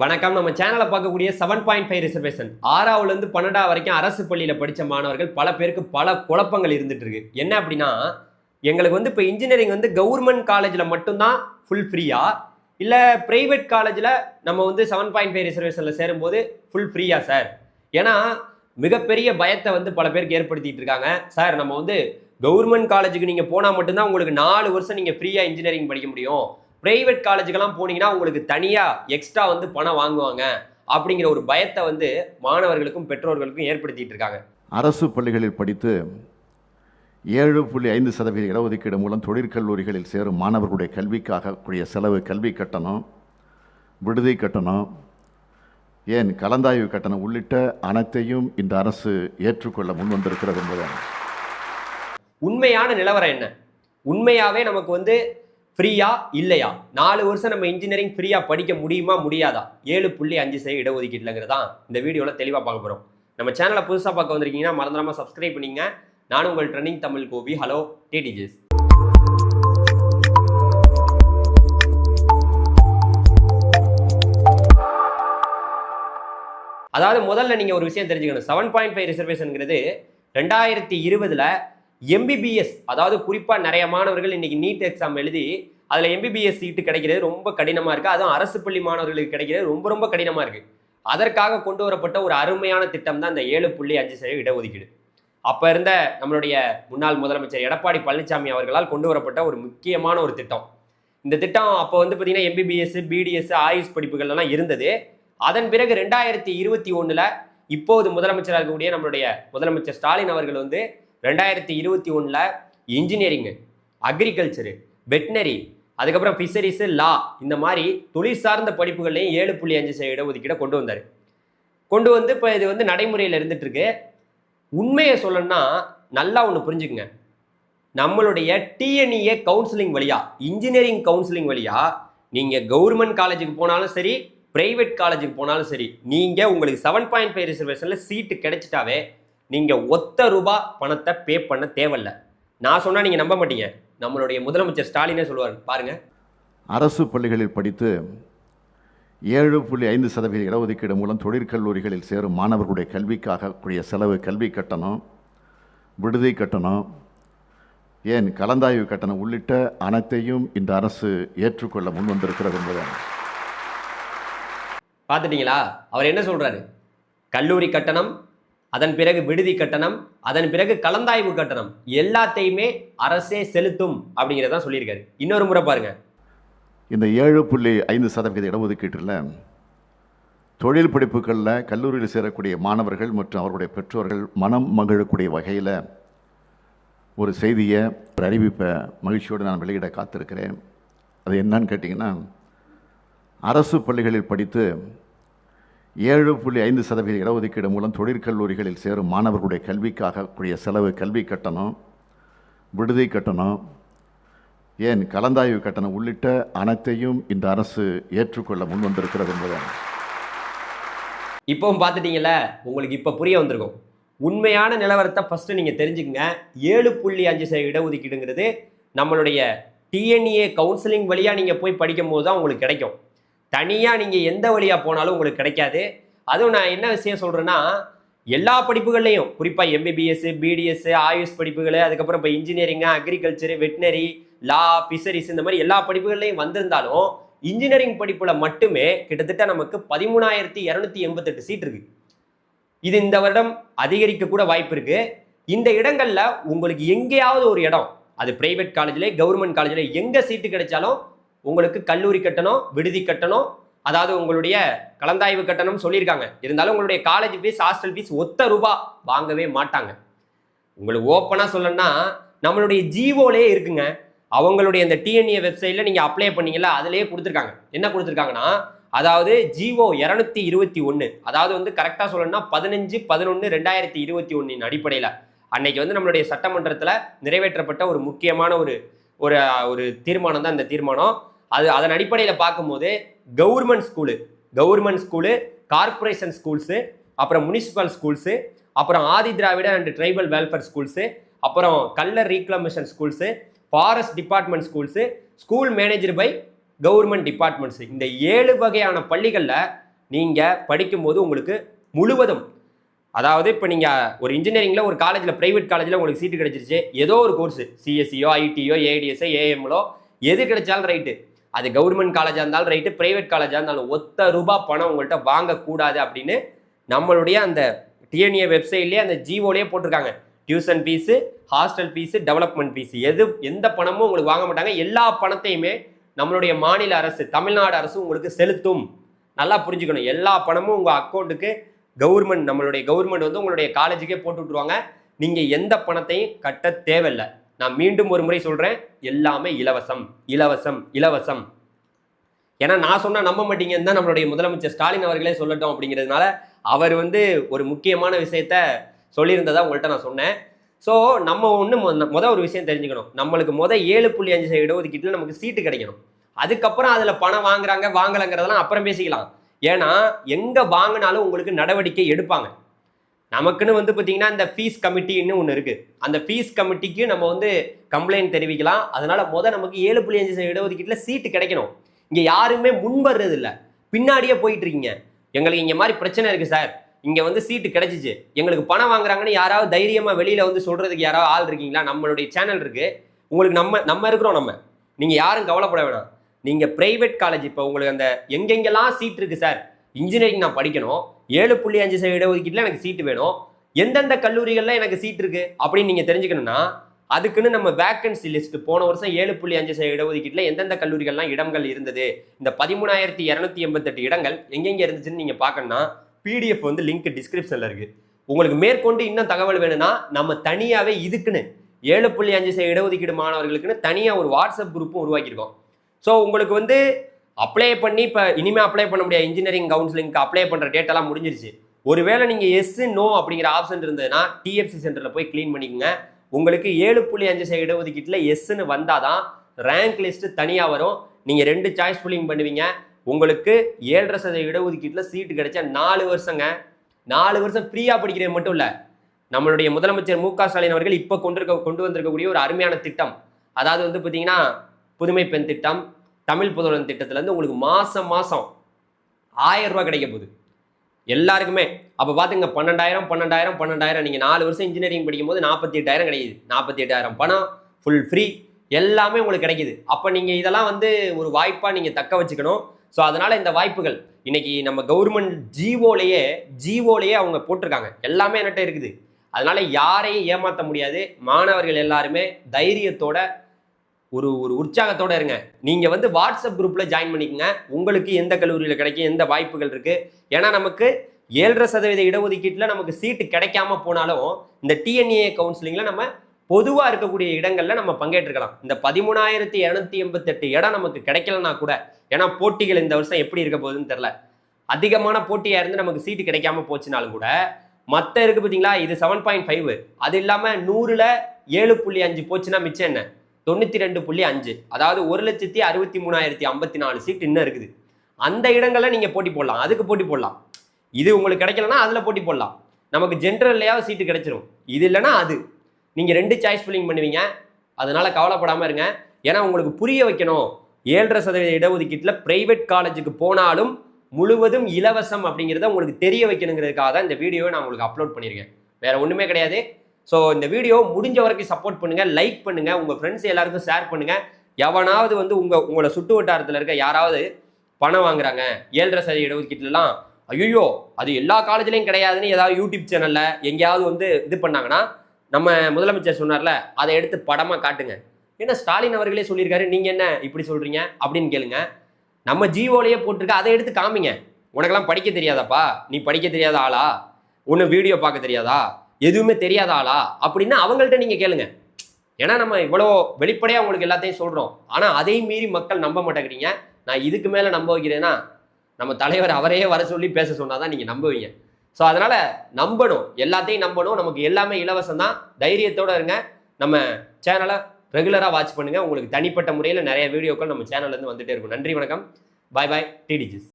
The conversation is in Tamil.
வணக்கம். நம்ம சேனலை பார்க்கக்கூடிய செவன் பாயிண்ட் ஃபைவ் ரிசர்வேஷன் ஆறாவிலேருந்து பன்னெண்டாவது வரைக்கும் அரசு பள்ளியில் படித்த மாணவர்கள் பல பேருக்கு பல குழப்பங்கள் இருந்துட்டு இருக்கு. என்ன அப்படின்னா எங்களுக்கு வந்து இப்போ இன்ஜினியரிங் வந்து கவர்மெண்ட் காலேஜில் மட்டும்தான் ஃபுல் ஃப்ரீயா இல்லை ப்ரைவேட் காலேஜில் நம்ம வந்து செவன் பாயிண்ட் ஃபைவ் ரிசர்வேஷனில் சேரும்போது ஃபுல் ஃப்ரீயா சார் ஏன்னா மிகப்பெரிய பயத்தை வந்து பல பேருக்கு ஏற்படுத்திட்டு இருக்காங்க. சார் நம்ம வந்து கவர்மெண்ட் காலேஜுக்கு நீங்கள் போனால் மட்டும்தான் உங்களுக்கு நாலு வருஷம் நீங்கள் ஃப்ரீயாக இன்ஜினியரிங் படிக்க முடியும். ப்ரைவேட் காலேஜுக்கெல்லாம் போனீங்கன்னா உங்களுக்கு தனியாக எக்ஸ்ட்ரா வந்து பணம் வாங்குவாங்க அப்படிங்கிற ஒரு பயத்தை வந்து மாணவர்களுக்கும் பெற்றோர்களுக்கும் ஏற்படுத்திட்டு இருக்காங்க. அரசு பள்ளிகளில் படித்து ஏழு புள்ளி ஐந்து சதவீத இடஒதுக்கீடு மூலம் தொழிற்கல்லூரிகளில் சேரும் மாணவர்களுடைய கல்விக்காக கூடிய செலவு கல்வி கட்டணம் விடுதி கட்டணம் ஏன் கலந்தாய்வு கட்டணம் உள்ளிட்ட அனைத்தையும் இந்த அரசு ஏற்றுக்கொள்ள முன்வந்திருக்கிறது என்பது உண்மையான நிலவரம் என்ன? உண்மையாவே நமக்கு வந்து ஃப்ரீயா இல்லையா? நாலு வருஷம் நம்ம இன்ஜினியரிங் ஃப்ரீயாக படிக்க முடியுமா முடியாதா? ஏழு புள்ளி அஞ்சு சதவீத இடஒதுக்கீட்டுலங்கிறது தான் இந்த வீடியோவில் தெளிவாக பார்க்க போகிறோம் நம்ம சேனலை புதுசாக பார்க்க வந்திருக்கீங்கன்னா மறந்துடாமல் சப்ஸ்கிரைப் பண்ணிங்க நானும் உங்கள் ட்ரெண்டிங் தமிழ் கோபி ஹலோ டிடிஜிஸ் அதாவது முதல்ல நீங்கள் ஒரு விஷயம் தெரிஞ்சுக்கணும். செவன் பாயிண்ட் ஃபைவ் ரிசர்வேஷனுங்கிறது ரெண்டாயிரத்தி இருபதில் எம்பிபிஎஸ் அதாவது குறிப்பாக நிறைய மாணவர்கள் இன்றைக்கி நீட் எக்ஸாம் எழுதி அதில் எம்பிபிஎஸ் சீட்டு கிடைக்கிறது ரொம்ப கடினமாக இருக்குது அதுவும் அரசு பள்ளி மாணவர்களுக்கு கிடைக்கிறது ரொம்ப ரொம்ப கடினமாக இருக்குது அதற்காக கொண்டு வரப்பட்ட ஒரு அருமையான திட்டம் தான் இந்த ஏழு புள்ளி அஞ்சு சதவீத இடஒதுக்கீடு. அப்போ இருந்த நம்மளுடைய முன்னாள் முதலமைச்சர் எடப்பாடி பழனிசாமி அவர்களால் கொண்டு வரப்பட்ட ஒரு முக்கியமான ஒரு திட்டம். இந்த திட்டம் அப்போ வந்து பார்த்தீங்கன்னா எம்பிபிஎஸ் பிடிஎஸ் ஆயுஷ் படிப்புகள் எல்லாம் இருந்தது. அதன் பிறகு ரெண்டாயிரத்தி இருபத்தி ஒன்றில் இப்போது முதலமைச்சராக இருக்கக்கூடிய நம்மளுடைய முதலமைச்சர் ஸ்டாலின் அவர்கள் வந்து ரெண்டாயிரத்தி இருபத்தி ஒன்றில் இன்ஜினியரிங்கு அக்ரிகல்ச்சரு வெட்டினரி அதுக்கப்புறம் ஃபிஷரிஸு லா இந்த மாதிரி தொழில் சார்ந்த படிப்புகள்லையும் ஏழு புள்ளி அஞ்சு சதவீத இடஒதுக்கீடை கொண்டு வந்தார். கொண்டு வந்து இப்போ இது வந்து நடைமுறையில் இருந்துகிட்ருக்கு உண்மையை சொல்லணும்னா நல்லா ஒன்று புரிஞ்சுக்குங்க. நம்மளுடைய டிஎன்இஏ கவுன்சிலிங் வழியா இன்ஜினியரிங் கவுன்சிலிங் வழியா நீங்கள் கவர்மெண்ட் காலேஜுக்கு போனாலும் சரி பிரைவேட் காலேஜுக்கு போனாலும் சரி நீங்கள் உங்களுக்கு செவன் பாயிண்ட் ஃபைவ் ரிசர்வேஷனில் சீட்டு கிடைச்சிட்டாவே நீங்கள் ஒத்த ரூபா பணத்தை பே பண்ண தேவையில்ல. நான் சொன்னால் நீங்கள் நம்ப மாட்டீங்க. நம்மளுடைய முதலமைச்சர் ஸ்டாலினே சொல்லுவார். பாருங்க. அரசு பள்ளிகளில் படித்து ஏழு புள்ளி ஐந்து சதவீத இடஒதுக்கீடு மூலம் தொழிற்கல்லூரிகளில் சேரும் மாணவர்களுடைய கல்விக்காக கூடிய செலவு கல்வி கட்டணம் விடுதி கட்டணம் ஏன் கலந்தாய்வு கட்டணம் உள்ளிட்ட அனைத்தையும் இந்த அரசு ஏற்றுக்கொள்ள முன்வந்திருக்கிறது என்பது பார்த்துட்டீங்களா? அவர் என்ன சொல்றாரு? கல்லூரி கட்டணம் அதன் பிறகு விடுதி கட்டணம் அதன் பிறகு கலந்தாய்வு கட்டணம். எல்லாத்தையுமே அரசே செலுத்தும் அப்படிங்கிறதான் சொல்லியிருக்காரு. இன்னொரு முறை பாருங்க. இந்த ஏழு புள்ளி ஐந்து சதவீத இடஒதுக்கீட்டில் தொழில் படிப்புகளில் கல்லூரியில் சேரக்கூடிய மாணவர்கள் மற்றும் அவருடைய பெற்றோர்கள் மனம் மகிழக்கூடிய வகையில் ஒரு செய்தியை ஒரு அறிவிப்பை மகிழ்ச்சியோடு நான் வெளியிட காத்திருக்கிறேன். அது என்னன்னு கேட்டிங்கன்னா அரசு பள்ளிகளில் படித்து ஏழு புள்ளி ஐந்து சதவீத இடஒதுக்கீடு மூலம் தொழிற்கல்லூரிகளில் சேரும் மாணவர்களுடைய கல்விக்காக கூடிய செலவு கல்வி கட்டணம் விடுதி கட்டணம் ஏன் கலந்தாய்வு கட்டணம் உள்ளிட்ட அனைத்தையும் இந்த அரசு ஏற்றுக்கொள்ள முன்வந்திருக்கிறது என்பது இப்போவும் பார்த்துட்டீங்கல்ல உங்களுக்கு இப்போ புரிய வந்திருக்கும். உண்மையான நிலவரத்தை ஃபஸ்ட்டு நீங்கள் தெரிஞ்சுக்கங்க. ஏழு புள்ளி அஞ்சு சதவீத இடஒதுக்கீடுங்கிறது நம்மளுடைய டிஎன்ஏ கவுன்சிலிங் வழியாக நீங்கள் போய் படிக்கும் போது தான் உங்களுக்கு கிடைக்கும். தனியாக நீங்கள் எந்த வழியாக போனாலும் உங்களுக்கு கிடைக்காது. அதுவும் நான் என்ன விஷயம் சொல்கிறேன்னா எல்லா படிப்புகள்லையும் குறிப்பாக எம்பிபிஎஸ் பிடிஎஸ் ஆயுஷ் படிப்புகள் அதுக்கப்புறம் இப்போ engineering agriculture veterinary law fisheries இந்த மாதிரி எல்லா படிப்புகள்லையும் வந்திருந்தாலும் இன்ஜினியரிங் படிப்பில் மட்டுமே கிட்டத்தட்ட நமக்கு பதிமூணாயிரத்தி இரநூத்தி எண்பத்தெட்டு சீட் இருக்கு. இது இந்த வருடம் அதிகரிக்க கூட வாய்ப்பு இருக்கு. இந்த இடங்கள்ல உங்களுக்கு எங்கேயாவது ஒரு இடம் அது பிரைவேட் காலேஜ்லேயே கவர்மெண்ட் காலேஜ்ல எங்க சீட்டு கிடைச்சாலும் உங்களுக்கு கல்லூரி கட்டணம் விடுதி கட்டணம் அதாவது உங்களுடைய கலந்தாய்வு கட்டணம் சொல்லியிருக்காங்க. இருந்தாலும் உங்களுடைய காலேஜ் ஃபீஸ் ஹாஸ்டல் ஃபீஸ் ஒத்த ரூபா வாங்கவே மாட்டாங்க. உங்களுக்கு ஓப்பனாக சொல்லணும்னா நம்மளுடைய ஜீவோலே இருக்குங்க. அவங்களுடைய இந்த டிஎன்ஏ வெப்சைட்ல நீங்க அப்ளை பண்ணீங்கல்ல அதிலே கொடுத்துருக்காங்க. என்ன கொடுத்துருக்காங்கன்னா அதாவது ஜிஓ இரநூத்தி இருபத்தி ஒன்று அதாவது வந்து கரெக்டாக சொல்லணும்னா பதினஞ்சு பதினொன்று ரெண்டாயிரத்தி இருபத்தி ஒன்றின் அடிப்படையில். அன்னைக்கு வந்து நம்மளுடைய சட்டமன்றத்தில் நிறைவேற்றப்பட்ட ஒரு முக்கியமான ஒரு ஒரு ஒரு தீர்மானம் தான் இந்த தீர்மானம். அது அதன் அடிப்படையில் பார்க்கும்போது government school government school corporation schools அப்புறம் முனிசிபல் ஸ்கூல்ஸு அப்புறம் Adi Dravida and tribal welfare schools அப்புறம் Kallar reclamation schools forest department schools school manager by government departments. இந்த ஏழு வகையான பள்ளிகளில் நீங்கள் படிக்கும்போது உங்களுக்கு முழுவதும் அதாவது இப்போ நீங்கள் ஒரு இன்ஜினியரிங்கில் ஒரு காலேஜில் ப்ரைவேட் காலேஜில் உங்களுக்கு சீட்டு கிடைச்சிருச்சு. ஏதோ ஒரு கோர்ஸ் சிஎஸ்சியோ ஐடியோ ஏடிஎஸ்ஓ ஏஎம்லோ எது கிடைச்சாலும் ரைட்டு அது கவர்மெண்ட் காலேஜாக இருந்தாலும் ரைட்டு ப்ரைவேட் காலேஜாக இருந்தாலும் ஒத்த ரூபா பணம் உங்கள்கிட்ட வாங்கக்கூடாது அப்படின்னு நம்மளுடைய அந்த டிஎன்ஏ வெப்சைட்லேயே அந்த ஜிஓலேயே போட்டிருக்காங்க. Tuition fees hostel fees development fees எது எந்த பணமும் உங்களுக்கு வாங்க மாட்டாங்க. எல்லா பணத்தையுமே நம்மளுடைய மாநில அரசு தமிழ்நாடு அரசு உங்களுக்கு செலுத்தும். நல்லா புரிஞ்சுக்கணும். எல்லா பணமும் உங்கள் அக்கௌண்ட்டுக்கு கவர்மெண்ட் நம்மளுடைய கவர்மெண்ட் வந்து உங்களுடைய காலேஜுக்கே போட்டு விட்ருவாங்க நீங்கள் எந்த பணத்தையும் கட்ட தேவையில்லை. நான் மீண்டும் ஒரு முறை சொல்கிறேன் எல்லாமே இலவசம் இலவசம் இலவசம். ஏன்னா நான் சொன்னால் நம்ப மாட்டீங்கன்னு தான் நம்மளுடைய முதலமைச்சர் ஸ்டாலின் அவர்களே சொல்லட்டும் அப்படிங்கிறதுனால அவர் வந்து ஒரு முக்கியமான விஷயத்த சொல்லியிருந்ததா உங்கள்கிட்ட நான் சொன்னேன். ஸோ நம்ம ஒன்று மொதல் ஒரு விஷயம் தெரிஞ்சுக்கணும். நம்மளுக்கு மொதல் ஏழு புள்ளி அஞ்சு சதவீத இடஒதுக்கீட்டில் நமக்கு சீட்டு கிடைக்கணும். அதுக்கப்புறம் அதில் பணம் வாங்குறாங்க வாங்கலைங்கிறதெல்லாம் அப்புறம் பேசிக்கலாம். ஏன்னா எங்கே வாங்கினாலும் உங்களுக்கு நடவடிக்கை எடுப்பாங்க. நமக்குன்னு வந்து பார்த்தீங்கன்னா இந்த ஃபீஸ் கமிட்டின்னு ஒன்று இருக்குது அந்த ஃபீஸ் கமிட்டிக்கு நம்ம வந்து கம்ப்ளைண்ட் தெரிவிக்கலாம். அதனால் முதல் நமக்கு ஏழு புள்ளி அஞ்சு இடஒதுக்கீட்டில் சீட்டு கிடைக்கணும். இங்கே யாருமே முன் வர்றது இல்லை பின்னாடியே போயிட்டு இருக்கீங்க எங்களுக்கு இங்கே மாதிரி பிரச்சனை இருக்குது சார் இங்கே வந்து சீட்டு கிடைச்சிச்சு. எங்களுக்கு பணம் வாங்குறாங்கன்னு யாராவது தைரியமாக வெளியில் வந்து சொல்கிறதுக்கு யாராவது ஆள் இருக்கீங்களா? நம்மளுடைய சேனல் இருக்குது உங்களுக்கு நம்ம நம்ம இருக்கிறோம் நம்ம. நீங்கள் யாரும் கவலைப்பட வேணாம். நீங்கள் ப்ரைவேட் காலேஜ் இப்போ உங்களுக்கு அந்த எங்கெங்கெல்லாம் சீட் இருக்குது சார் இன்ஜினியரிங் நான் படிக்கணும். ஏழு புள்ளி அஞ்சு சதவீத இடஒதுக்கீட்டில் எனக்கு சீட்டு வேணும். எந்தெந்த கல்லூரிகளில் எனக்கு சீட் இருக்குது அப்படின்னு நீங்கள் தெரிஞ்சுக்கணும்னா அதுக்குன்னு நம்ம வேக்கன்சி லிஸ்ட் போன வருஷம் ஏழு புள்ளி அஞ்சு சதவீத இடஒதுக்கீட்டில் எந்தெந்த கல்லூரிகள்லாம் இடங்கள் இருந்தது? இந்த பதிமூணாயிரத்தி இரநூத்தி எண்பத்தெட்டு இடங்கள் எங்கெங்கே இருந்துச்சுன்னு நீங்கள் பார்க்கணும்னா பிடிஎஃப் வந்து லிங்க் டிஸ்கிரிப்ஷனில் இருக்குது உங்களுக்கு மேற்கொண்டு இன்னும் தகவல் வேணும்னா நம்ம தனியாகவே இதுக்குன்னு ஏழு புள்ளி அஞ்சு சதவீத இடஒதுக்கீடு மாணவர்களுக்குன்னு தனியாக ஒரு வாட்ஸ்அப் குரூப்பும் உருவாக்கியிருக்கோம். ஸோ உங்களுக்கு வந்து அப்ளை பண்ணி இப்போ இனிமேல் அப்ளை பண்ண முடியாது. இன்ஜினியரிங் கவுன்சிலிங்க்கு அப்ளை பண்ணுற டேட்டெல்லாம் முடிஞ்சிருச்சு. ஒருவேளை நீங்கள் எஸ் நோ அப்படிங்கிற ஆப்ஷன் இருந்ததுன்னா டிஎஃப்சி சென்டரில் போய் க்ளீன் பண்ணிக்கோங்க. உங்களுக்கு ஏழு புள்ளி அஞ்சு சதவீத இடஒதுக்கீட்டில் எஸ்ன்னு வந்தால் தான் ரேங்க் லிஸ்ட்டு தனியாக வரும். நீங்கள் ரெண்டு சாய்ஸ் ஃபில்லிங் பண்ணுவீங்க. உங்களுக்கு ஏழரை சதவீத இடஒதுக்கீட்டில் சீட்டு கிடைச்சா நாலு வருஷங்க. நாலு வருஷம் ஃப்ரீயாக படிக்கிறது மட்டும் இல்லை. நம்மளுடைய முதலமைச்சர் மு க ஸ்டாலின் அவர்கள் இப்போ கொண்டு இருக்க கொண்டு வந்திருக்கக்கூடிய ஒரு அருமையான திட்டம். அதாவது வந்து பார்த்தீங்கன்னா புதுமை பெண் திட்டம் தமிழ் புதுவன் திட்டத்துலேருந்து உங்களுக்கு மாதம் மாதம் ஆயிரம் ரூபா கிடைக்க போகுது. எல்லாருக்குமே. அப்போ பார்த்துங்க பன்னெண்டாயிரம் பன்னெண்டாயிரம் பன்னெண்டாயிரம் நீங்கள் நாலு வருஷம் இன்ஜினியரிங் படிக்கும்போது நாற்பத்தி எட்டாயிரம் கிடைக்குது. நாற்பத்தி எட்டாயிரம் பணம் ஃபுல் ஃப்ரீ எல்லாமே உங்களுக்கு கிடைக்குது. அப்போ நீங்கள் இதெல்லாம் வந்து ஒரு வாய்ப்பாக நீங்கள் தக்க வச்சுக்கணும். ஸோ அதனால் இந்த வாய்ப்புகள். இன்னைக்கு நம்ம கவர்மெண்ட் ஜிஓலேயே ஜிஓலேயே அவங்க போட்டிருக்காங்க. எல்லாமே என்கிட்ட இருக்குது. அதனால் யாரையும் ஏமாற்ற முடியாது. மாணவர்கள் எல்லாருமே தைரியத்தோட ஒரு ஒரு உற்சாகத்தோட இருங்க. நீங்க வந்து வாட்ஸ்அப் குரூப்ல ஜாயின் பண்ணிக்கங்க. உங்களுக்கு எந்த கல்லூரியில் கிடைக்கும் எந்த வாய்ப்புகள் இருக்கு. ஏன்னா நமக்கு ஏழரை சதவீத இடஒதுக்கீட்டில் நமக்கு சீட்டு கிடைக்காம போனாலும் இந்த டிஎன்ஏ கவுன்சிலிங்கில் நம்ம பொதுவாக இருக்கக்கூடிய இடங்களில் நம்ம பங்கேற்றுக்கலாம் இந்த பதிமூணாயிரத்தி இரநூத்தி எண்பத்தெட்டு இடம் நமக்கு கிடைக்கலனா கூட ஏன்னா போட்டிகள் இந்த வருஷம் எப்படி இருக்க போகுதுன்னு தெரில அதிகமான போட்டியாக இருந்து நமக்கு சீட்டு கிடைக்காம போச்சுனாலும் கூட மற்ற இருக்கு பார்த்தீங்களா இது செவன் பாயிண்ட் ஃபைவ் அது இல்லாமல் நூறில் ஏழு புள்ளி அஞ்சு போச்சுன்னா மிச்சம் என்ன? தொண்ணூற்றி ரெண்டு புள்ளி அஞ்சு. அதாவது ஒரு லட்சத்தி அறுபத்தி மூணாயிரத்தி ஐம்பத்தி நாலு சீட் இன்னும் இருக்குது. அந்த இடங்கள்ல நீங்கள் போட்டி போடலாம். அதுக்கு போட்டி போடலாம். இது உங்களுக்கு கிடைக்கலனா அதில் போட்டி போடலாம். நமக்கு ஜென்ரல்லையாவது சீட்டு கிடைச்சிரும். இது இல்லைன்னா அது. நீங்கள் ரெண்டு சாய்ஸ் ஃபில்லிங் பண்ணுவீங்க. அதனால கவலைப்படாமல் இருங்க. ஏன்னா உங்களுக்கு புரிய வைக்கணும். ஏழரை சதவீத இடஒதுக்கீட்டில் பிரைவேட் காலேஜுக்கு போனாலும் முழுவதும் இலவசம் அப்படிங்கிறத உங்களுக்கு தெரிய வைக்கணுங்கிறதுக்காக தான் இந்த வீடியோவை நான் உங்களுக்கு அப்லோட் பண்ணியிருக்கேன். வேற ஒன்றுமே கிடையாது. ஸோ இந்த வீடியோ முடிஞ்ச வரைக்கும் சப்போர்ட் பண்ணுங்கள் லைக் பண்ணுங்கள் உங்கள் ஃப்ரெண்ட்ஸ் எல்லாருக்கும் ஷேர் பண்ணுங்கள் எவனாவது வந்து உங்கள் உங்களோட சுட்டு வட்டாரத்தில் இருக்க யாராவது பணம் வாங்குறாங்க ஏழரை சதவீத இடஒதுக்கீட்டுலாம் ஐயோ அது எல்லா காலேஜ்லேயும் கிடையாதுன்னு ஏதாவது யூடியூப் சேனலில் எங்கேயாவது வந்து இது பண்ணாங்கன்னா நம்ம முதலமைச்சர் சொன்னார்ல அதை எடுத்து படமாக காட்டுங்க. ஏன்னா ஸ்டாலின் அவர்களே சொல்லியிருக்காரு நீங்கள் என்ன இப்படி சொல்கிறீங்க அப்படின்னு கேளுங்க. நம்ம ஜியோலயே போட்டிருக்க அதை எடுத்து காமிங்க. உனக்கெல்லாம் படிக்க தெரியாதாப்பா நீ படிக்க தெரியாத ஆளா? ஒன்று வீடியோ பார்க்க தெரியாதா? எதுவுமே தெரியாத ஆளா? அப்படின்னா அவங்கள்ட்ட நீங்கள் கேளுங்க. ஏன்னா நம்ம இவ்வளோ வெளிப்படையாக உங்களுக்கு எல்லாத்தையும் சொல்கிறோம் ஆனால் அதையும் மீறி மக்கள் நம்ப மாட்டேங்கிறீங்க. நான் இதுக்கு மேலே நம்ப வைக்கிறேன்னா நம்ம தலைவர் அவரையே வர சொல்லி பேச சொன்னால் தான் நீங்கள் நம்புவீங்க. ஸோ அதனால் நம்பணும். எல்லாத்தையும் நம்பணும். நமக்கு எல்லாமே இலவசம் தான் தைரியத்தோடு இருங்க. நம்ம சேனலை ரெகுலராக வாட்ச் பண்ணுங்கள் உங்களுக்கு தனிப்பட்ட முறையில் நிறைய வீடியோக்கள் நம்ம சேனல்லேருந்து வந்துகிட்டே இருக்கும். நன்றி வணக்கம். பாய் பாய் டிடிஜிஸ்